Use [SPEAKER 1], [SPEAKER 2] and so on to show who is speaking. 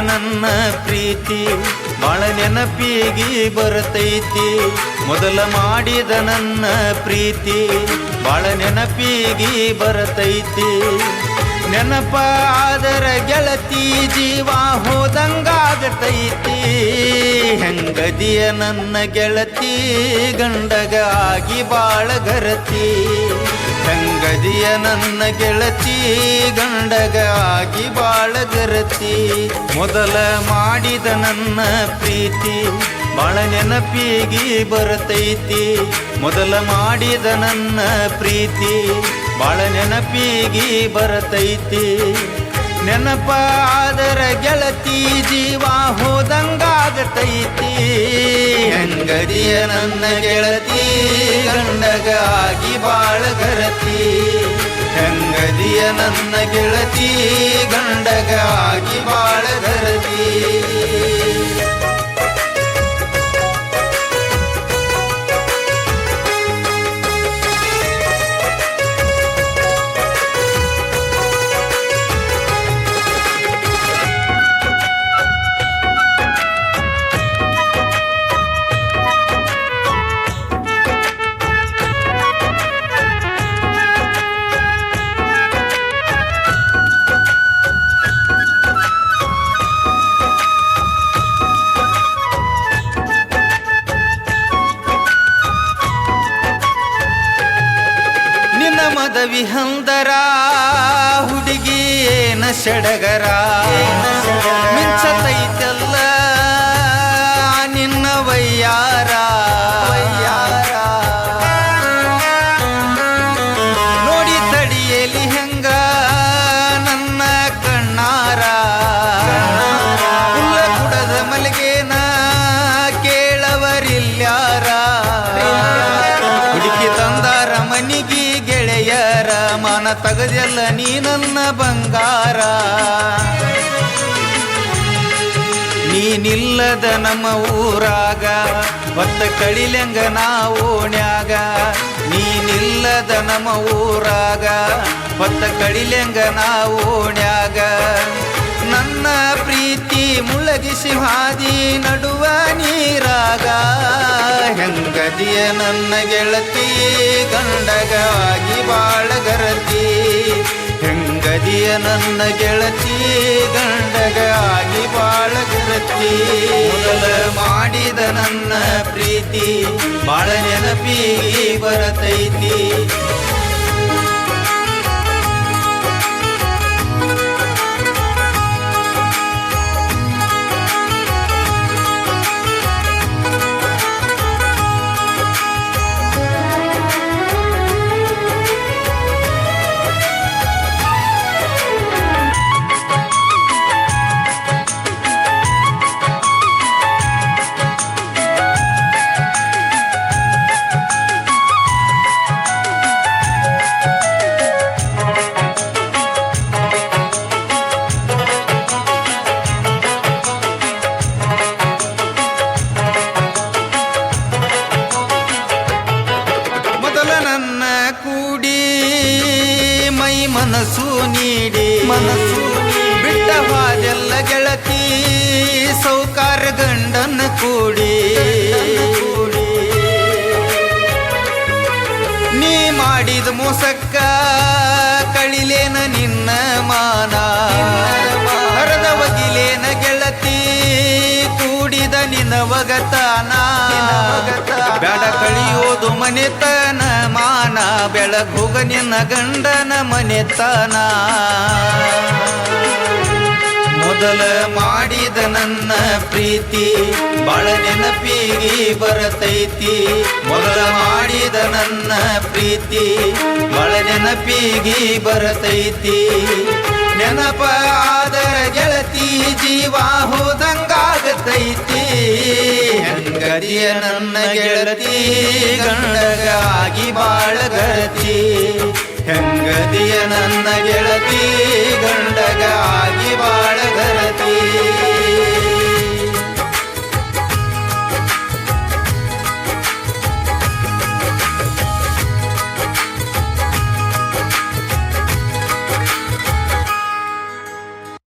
[SPEAKER 1] ನನ್ನ ಪ್ರೀತಿ ಬಾಳ ನೆನಪಿಗೆ ಬರ್ತೈತಿ. ಮೊದಲ ಮಾಡಿದ ನನ್ನ ಪ್ರೀತಿ ಬಾಳ ನೆನಪಿಗೆ ಬರ್ತೈತಿ. ನೆನಪ ಆದರ ಗೆಳತಿ ಜೀವ ಹೋದಂಗಾಗತೈತಿ. ಹೆಂಗದಿಯ ನನ್ನ ಗೆಳತಿ ಗಂಡಗ ಆಗಿ ಬಾಳ ಗರತಿ. ಹೆಂಗದಿಯ ನನ್ನ ಗೆಳತಿ, ಗಂಡಗ ಆಗಿ ಬಾಳ ಗರತಿ. ಮೊದಲ ಮಾಡಿದ ನನ್ನ ಪ್ರೀತಿ, ಬಾಳ ನೆನಪಿಗೆ ಬರತೈತಿ. ಮೊದಲ ಮಾಡಿದ ನನ್ನ ಪ್ರೀತಿ, ಬಾಳ ನೆನಪಿಗೆ ಬರತೈತಿ. ನೆನಪ ಆದರ ಗೆಳತಿ, ಜೀವ ಹೋದಂಗಾಗತೈತಿ. ಹೆಂಗದಿಯ ನನ್ನ ಗೆಳತಿ ಗಂಡಗ ಆಗಿ ಬಾಳ ಗರತಿ ಹೆಂಗದಿಯ ನನ್ನ ಗೆಳತಿ ಗಂಡಗ ಆಗಿ ಬಾಳ ಗರತಿ ನಿನ್ನ ಮದವಿ ಹಂದರ ಹುಡುಗಿ ಏನ ಸಡಗರ ತಗದೆಲ್ಲ ನೀ ನನ್ನ ಬಂಗಾರ. ನೀನಿಲ್ಲದ ನಮ್ಮ ಊರಾಗ, ಬತ್ತ ಕಡಿಲೆಂಗ ನಾವೋಣ್ಯಾಗ ನೀನಿಲ್ಲದ ನಮ್ಮ ಊರಾಗ, ಬತ್ತ ಕಡಿಲೆಂಗ ನಾವೋಣ್ಯಾಗ ನನ್ನ ಪ್ರೀತಿ ಮುಳಗಿಸಿ ಹಾದಿ ನಡುವ ಹೆಂಗದಿಯ ನನ್ನ ಗೆಳತಿ, ಗಂಡಗವಾಗಿ ಬಾಳಗರತಿ ಹೆಂಗದಿಯ ನನ್ನ ಗೆಳತಿ ಗಂಡಗಾಗಿ ಬಾಳಗರತಿ ಮೊದಲ ಮಾಡಿದ ನನ್ನ ಪ್ರೀತಿ, ಬಾಳ ನೆನಪಿ ಬರತೈತಿ. ಮನಸ್ಸು ನೀಡಿ. ಮನಸ್ಸು ಬಿಟ್ಟವಾದೆಲ್ಲ ಗೆಳತಿ ಸೌಕಾರ ಗಂಡನ ಕೂಡಿ. ನೀ ಮಾಡಿದ ಮೋಸಕ್ಕ ಕಳಿಲೇನ ನಿನ್ನ ಮಾನ. ಹರದ ಒಗಿಲೇನ ಗೆಳತಿ ಕೂಡಿದ ನಿನ್ನ ಬಗತಾನ ಬೇಡ ಕಳಿಯೋದು ಮನೆತನ. ಮಾನ ಬೆಳಗುಗ ನಿನ್ನ ಗಂಡನ ಮನೆತನ ಮೊದಲ ಮಾಡಿದ ನನ್ನ ಪ್ರೀತಿ ಬಾಳ ನೆನಪಿಗೆ ಬರತೈತಿ. ಮೊದಲ ಮಾಡಿದ ನನ್ನ ಪ್ರೀತಿ ಬಾಳ ನೆನಪಿಗೆ ಬರತೈತಿ. ನೆನಪ ಆದರ ಗೆಳತಿ ಜೀವ ಹೆಂಗದಿಯ ನನ್ನ ಗೆಳತಿ ಗಂಡಗಾಗಿ ಬಾಳ ಗರತಿ ಹೆಂಗದಿಯ ನನ್ನ ಗೆಳತಿ ಗಂಡಗಾಗಿ